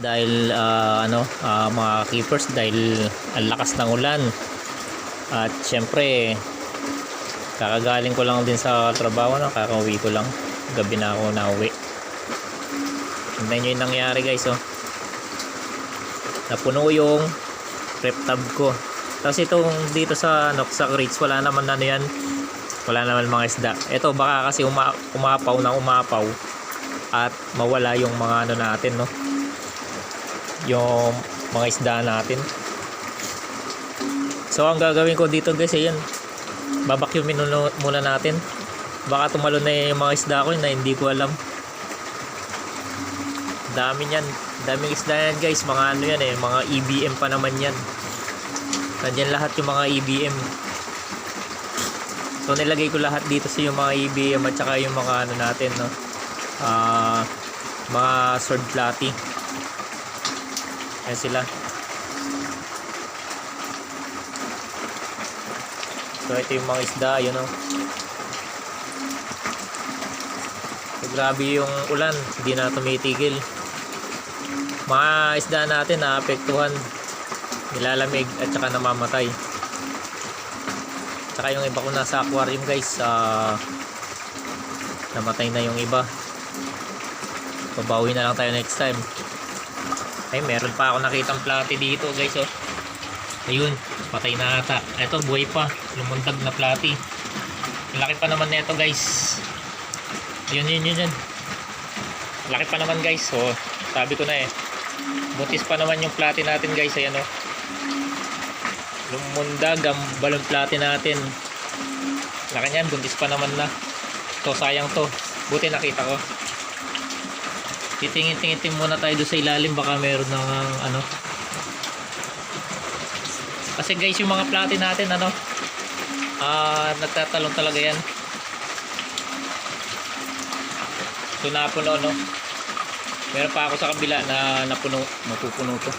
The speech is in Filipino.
dahil ah, ano ah, mga keepers dahil ang lakas ng ulan. At syempre kakagaling ko lang din sa trabaho no? kakauwi ko lang. Gabi na ako nauwi. Tignan nyo yung nangyari guys oh. Napuno yung rep tab ko. Tapos itong dito sa ano, sa wala naman ano yan. Wala naman mga isda. Ito baka kasi uma, umapaw na umapaw at mawala yung mga ano natin no yung mga isda natin. So ang gagawin ko dito guys ayan babakyumin muna- natin. Baka tumalo na yung mga isda ko na hindi ko alam. Dami yan daming isda yan guys. Mga ano yan eh. Mga EBM pa naman yan. Nandyan lahat yung mga EBM so nilagay ko lahat dito sa yung mga EBM at saka yung mga ano natin no? Ah mga sword platy yan sila. So ito yung mga isda yun no so, grabe yung ulan. Hindi na tumitigil. Mga isda natin naapektuhan. Nilalamig at saka namamatay. Saka yung iba ko nasa aquarium guys ah namatay na yung iba. Babawi na lang tayo next time ay meron pa ako nakitang platy dito guys oh. Ayun patay na ata. Eto buhay pa. Lumundag na platy laki pa naman nito guys. Yun yun yun yun. Laki pa naman guys. Oh sabi ko na eh. Butis pa naman yung platy natin guys. Ayan oh. Lumundag ang balon platy natin. Laki niyan buntis pa naman na. To sayang to. Buti nakita ko titingin-tingin muna tayo doon sa ilalim. Baka meron ng ano. Kasi guys yung mga platy natin ano ah nagtatalong talaga yan. So no meron pa ako sa kabila na napuno mapupuno to